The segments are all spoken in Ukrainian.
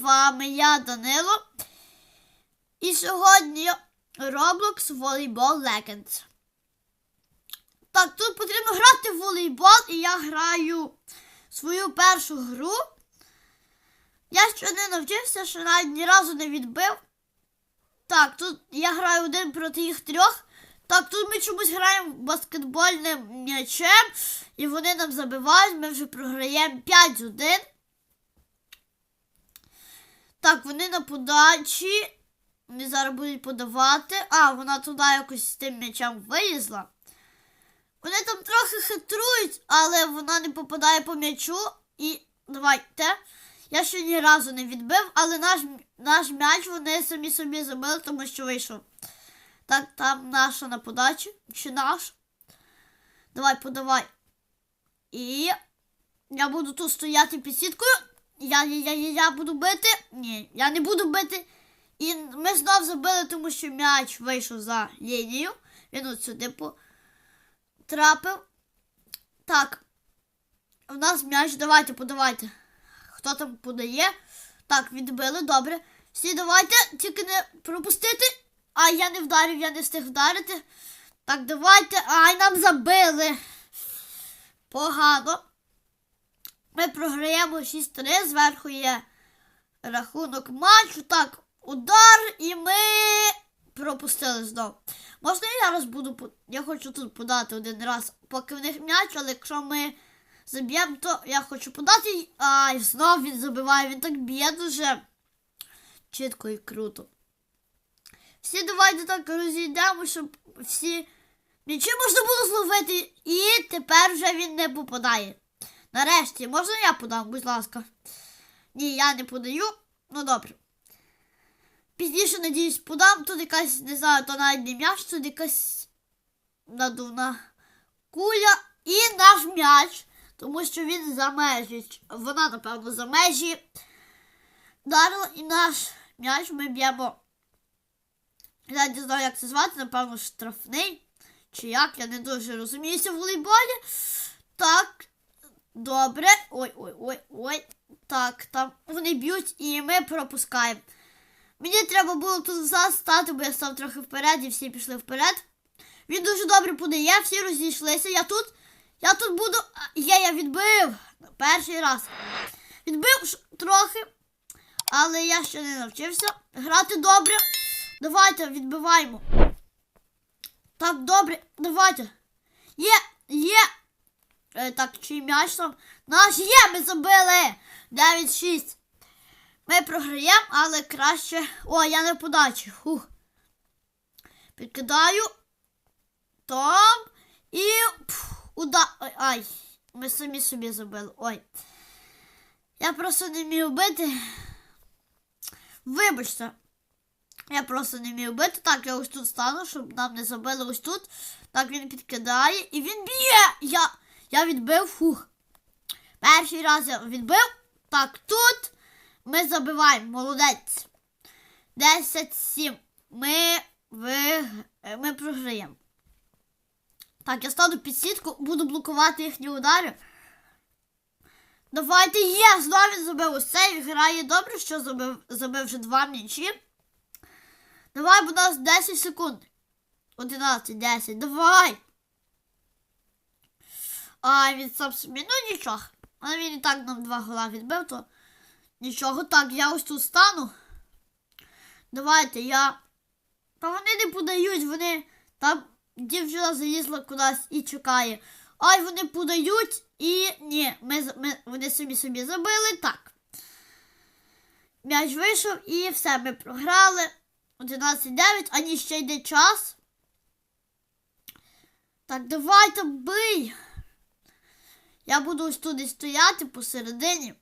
вами я Данило. І сьогодні Roblox Volleyball Legends. Так, тут потрібно грати в волейбол, і я граю свою першу гру. Я ще не навчився, що навіть ні разу не відбив. Так, тут я граю один проти їх трьох. Так, тут ми чомусь граємо баскетбольним м'ячем, і вони нам забивають, ми вже програємо 5 з 1. Так, вони на подачі. Вони зараз будуть подавати. А, вона туди якось з тим м'ячем вилізла. Вони там трохи хитрують, але вона не попадає по м'ячу. І давайте. Я ще ні разу не відбив, але наш, наш м'яч вони самі собі забили, тому що вийшов. Так, там наша на подачі. Чи наш? Давай, подавай. І я буду тут стояти під сіткою. Я, я, я, я буду бити. Ні, я не буду бити. І ми знов забили, тому що м'яч вийшов за лінію. Він от сюди потрапив. Так. У нас м'яч. Давайте, подавайте. Хто там подає? Так, відбили, добре. Всі давайте, тільки не пропустити. А я не вдарив, я не встиг вдарити. Так, давайте. Ай, нам забили. Погано. Ми програємо 6-3. Зверху є рахунок матчу. Так, удар, і ми пропустили знов. Можна я зараз буду. Я хочу тут подати один раз, поки в них м'яч, але якщо ми заб'ємо, то я хочу подати. Ай, знов він забиває, він так б'є дуже чітко і круто. Всі давайте так розійдемо, щоб всі м'ячі можна було зловити, і тепер вже він не попадає. Нарешті, можна я подам, будь ласка. Ні, я не подаю. Ну добре. Пізніше, надіюсь, подам. Тут якась, не знаю, то навіть не м'яч, тут якась надувна куля і наш м'яч, тому що він за межі. Вона, напевно, за межі. Дарила і наш м'яч ми б'ємо. Я не знаю, як це звати, напевно, штрафний. Чи як, я не дуже розуміюся в волейболі. Так, добре. Ой, ой, ой, ой. Так, там вони б'ють і ми пропускаємо. Мені треба було тут застати, бо я став трохи вперед і всі пішли вперед. Він дуже добре подає, всі розійшлися. Я тут. Я тут буду. Є, я відбив. Перший раз. Відбив трохи. Але я ще не навчився. Грати добре. Давайте відбиваємо. Так, добре, давайте. Є, є. Е, так, чий м'яч там? Наш є, ми забили. 9-6. Ми програємо, але краще. О, я на подачі. Хух. Підкидаю. Там. І. Уда... Ой, ай. Ми самі собі забили. Ой. Я просто не вмію бити. Вибачте. Я просто не вмію бити. Так, я ось тут стану, щоб нам не забили ось тут. Так він підкидає і він б'є. Я, я відбив. Фух. Перший раз я відбив. Так, тут ми забиваємо. Молодець. 10-7. Ми, ви, ми програємо. Так, я стану під сітку, буду блокувати їхні удари. Давайте є! Знову він забив цей. Грає добре, що забив, забив вже два м'ячі. Давай, у нас 10 секунд. 11, 10, давай. А, він сам собі, ну нічого. Але він і так нам два гола відбив, то нічого. Так, я ось тут стану. Давайте я. Та вони не подають, вони. Там дівчина залізла кудись і чекає. Ай, вони подають і. Ні, ми, ми, вони самі собі забили. Так. М'яч вийшов і все, ми програли. 11-9, а ні, ще йде час. Так, давайте бий. Я буду ось туди стояти посередині.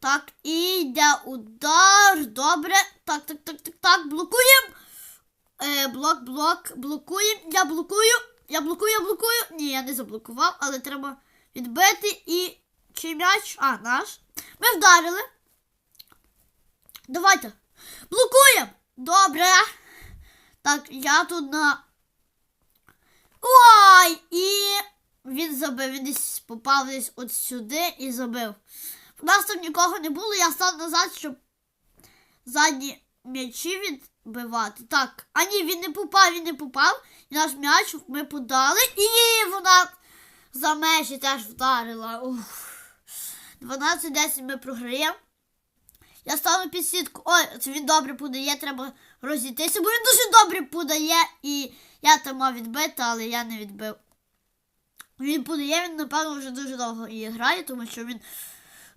Так, і йде удар. Добре. Так, так, так, так, так. Блокуємо. Е, блок, блок, блокуємо. Я блокую. Я блокую, я блокую. Ні, я не заблокував, але треба відбити і. Чи м'яч? А, наш. Ми вдарили. Давайте. Блокуємо. Добре. Так, я тут на. Ой! Забив. Він десь попав десь от сюди і забив. У нас там нікого не було, я став назад, щоб задні м'ячі відбивати. Так, а ні, він не попав, він не попав. І наш м'яч ми подали, і вона за межі теж вдарила. Ух. 12-10 ми програємо. Я стану під сітку. Ой, це він добре подає, треба розійтися, бо він дуже добре подає. І я там мав відбити, але я не відбив. Він подає, він, напевно, вже дуже довго і грає, тому що він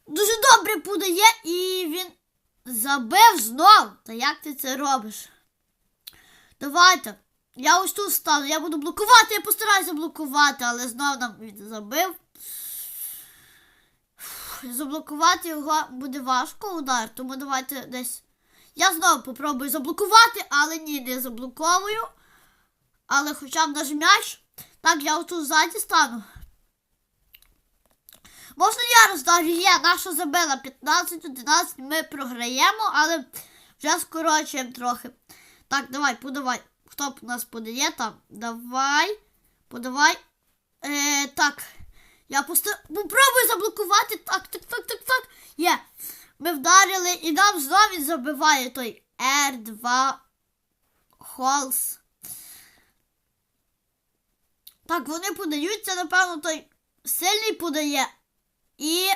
дуже добре подає і він забив знов. Та як ти це робиш? Давайте. Я ось тут стану, я буду блокувати, я постараюся блокувати, але знов нам він забив. Заблокувати його буде важко удар, тому давайте десь. Я знову попробую заблокувати, але ні, не заблоковую. Але хоча б наш м'яч. Так, я отут ззаді стану. Можна я роздаю? Є, наша забила 15-11, ми програємо, але вже скорочуємо трохи. Так, давай, подавай. Хто б нас подає там? Давай. Подавай. Е, так. Я постар... попробую заблокувати. Так, так, так, так, так. Є. Ми вдарили і нам знову забиває той R2 Холс. Так, вони подають, це, напевно, той сильний подає. І.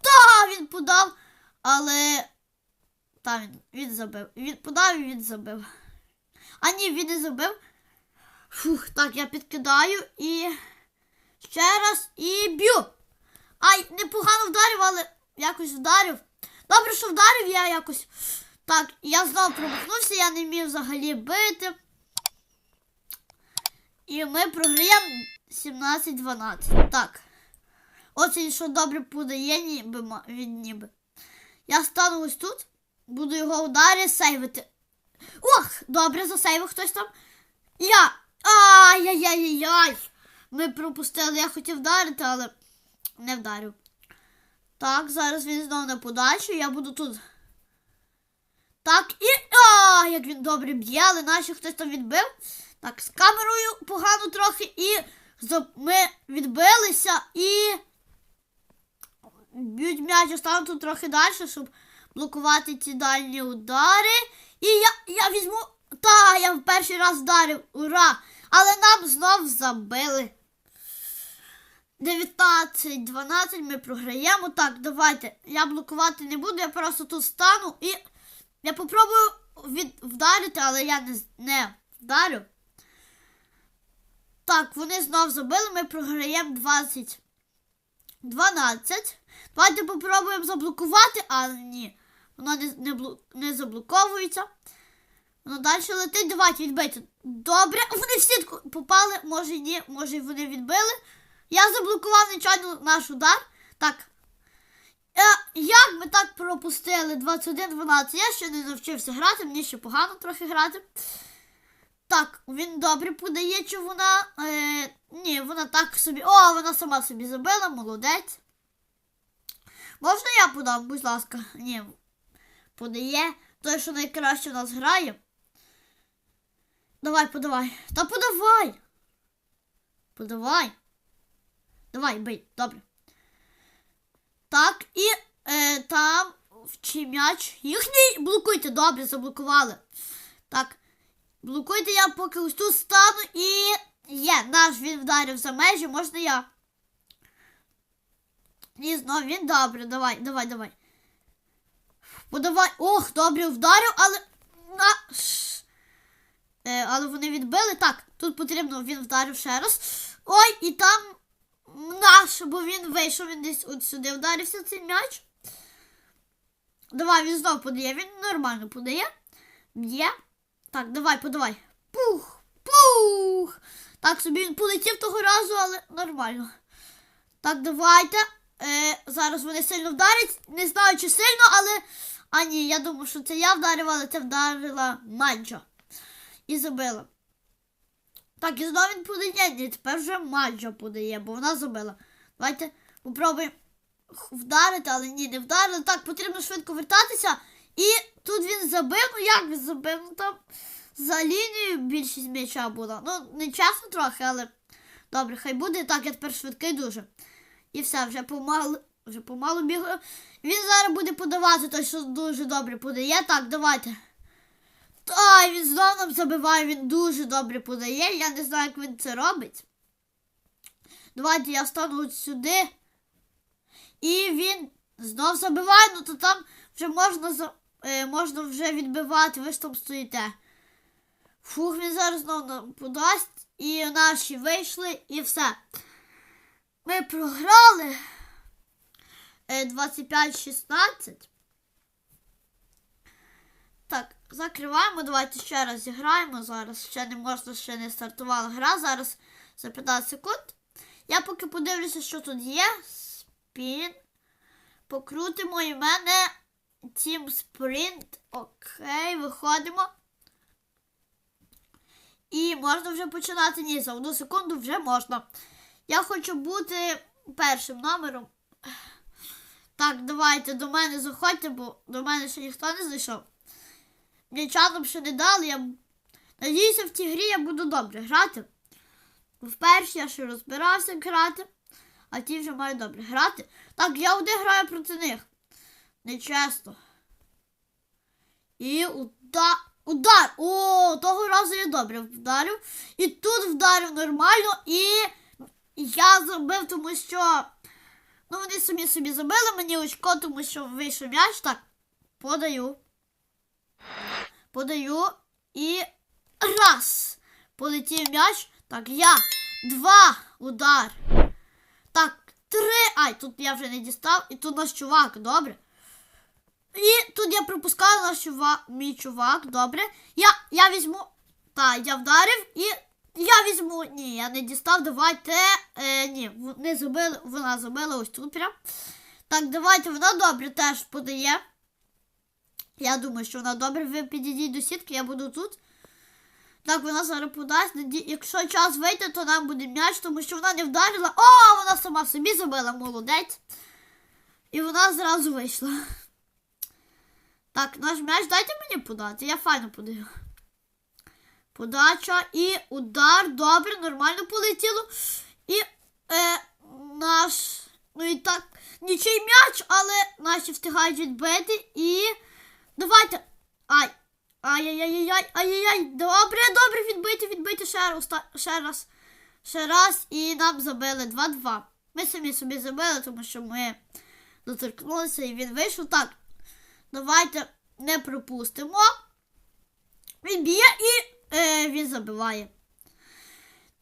Та, він подав, але. Та, він, він забив. Він подав і він забив. А ні, він не забив. Фух, так, я підкидаю і. Ще раз і б'ю. Ай, непогано вдарив, але якось вдарив. Добре, що вдарив я якось. Так, я знову промахнувся, я не міг взагалі бити. І ми програємо 17-12. Так. Оце що добре подає, ніби він ніби. Я стану ось тут, буду його ударі сейвити. Ох, добре, засейвив хтось там. Я. Ай-яй-яй-яй. Ми пропустили, я хотів вдарити, але не вдарив. Так, зараз він знову на подачу, я буду тут. Так, і. А, як він добре б'є, але наші хтось там відбив. Так, з камерою погано трохи і ми відбилися і. Б'ють м'яч, я стану тут трохи далі, щоб блокувати ці дальні удари. І я, я візьму. Та, я в перший раз вдарив. Ура! Але нам знов забили. 19-12 ми програємо. Так, давайте. Я блокувати не буду, я просто тут стану і я попробую від... вдарити, але я не, не вдарю. Так, вони знов забили, ми програємо 20. 12. Давайте попробуємо заблокувати, але ні. Воно не, не, не заблоковується. Воно далі летить. Давайте відбити. Добре. Вони в сітку попали. Може ні, може вони відбили. Я заблокував нечайно наш удар. Так. Е, як ми так пропустили 21-12? Я ще не навчився грати, мені ще погано трохи грати. Так, він добре подає, чи вона. Е, ні, вона так собі. О, вона сама собі забила, молодець. Можна я подам, будь ласка. Ні. Подає. Той, що найкраще в нас грає. Давай, подавай. Та подавай. Подавай. Давай, бий, добре. Так, і е, там в м'яч. Їхній блокуйте, добре, заблокували. Так. Блокуйте я поки ось тут стану і. Є, наш він вдарив за межі, можна я. І знов він добре, давай, давай, давай. Подавай. Ох, добре вдарив, але. На... Е, але вони відбили. Так, тут потрібно він вдарив ще раз. Ой, і там наш, бо він вийшов, він десь от сюди вдарився цей м'яч. Давай, він знов подає, він нормально подає. Б'є. Так, давай, подавай. Пух! Пух! Так, собі він полетів того разу, але нормально. Так, давайте. Е, зараз вони сильно вдарять. Не знаю, чи сильно, але. А ні, я думаю, що це я вдарив, але це вдарила Маджо. І забила. Так, і знову він подає. Ні, тепер вже Маджо подає, бо вона забила. Давайте попробуємо вдарити, але ні, не вдарили. Так, потрібно швидко вертатися. І тут він забив. Ну як він забив? Ну там за лінією більшість м'яча була. Ну, не чесно трохи, але добре, хай буде. Так, я тепер швидкий дуже. І все, вже помали. вже помалу бігаю. Він зараз буде подавати, той, що дуже добре подає. Так, давайте. Та, він знову нам забиває, він дуже добре подає. Я не знаю, як він це робить. Давайте я стану от сюди. І він знов забиває, ну то там вже можна за- е, можна вже відбивати, ви ж там стоїте. Фух, він зараз знову нам подасть. І наші вийшли, і все. Ми програли е, 25-16. Так, закриваємо. Давайте ще раз зіграємо. Зараз ще не можна, ще не стартувала гра. Зараз за 15 секунд. Я поки подивлюся, що тут є. Спін. Покрутимо і в мене Team Sprint. Окей, виходимо. І можна вже починати. Ні, за одну секунду вже можна. Я хочу бути першим номером. Так, давайте до мене заходьте, бо до мене ще ніхто не зайшов. Мені чатом ще не дали. Я надіюся, в цій грі я буду добре грати. Вперше я ще розбирався грати, а ті вже мають добре грати. Так, я один граю проти них. Нечесно. І удар. Удар! О, того разу я добре вдарив. І тут вдарив нормально, і я забив, тому що. Ну, вони самі собі забили мені очко, тому що вийшов м'яч. Так, подаю. Подаю. І раз. Полетів м'яч. Так, я. Два. Удар. Так, три. Ай, тут я вже не дістав. І тут наш чувак, добре. І тут я пропускаю наш чувак, мій чувак, добре. Я, я візьму. Так, я вдарив і я візьму. Ні, я не дістав. Давайте. Е, ні, вони забили, вона забила ось тут прям. Так, давайте, вона добре теж подає. Я думаю, що вона добре. Ви підійдіть до сітки, я буду тут. Так, вона зараз подасть. Якщо час вийде, то нам буде м'яч, тому що вона не вдарила. О, вона сама собі забила, молодець. І вона зразу вийшла. Так, наш м'яч дайте мені подати, я файно подаю. Подача і удар. Добре, нормально полетіло. І е, наш. Ну і так, нічий м'яч, але наші встигають відбити. І. Давайте. Ай! Ай-яй-яй-яй, ай-яй-яй. Добре, добре, відбити, відбити ще раз, ще раз. Ще раз. І нам забили 2-2. Ми самі собі забили, тому що ми доторкнулися і він вийшов. Так. Давайте не пропустимо. Він б'є і е, він забиває.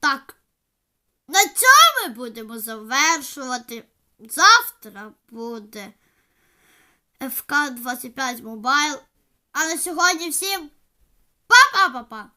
Так. На цьому будемо завершувати. Завтра буде FK 25 Mobile. А на сьогодні всім па-па-па-па!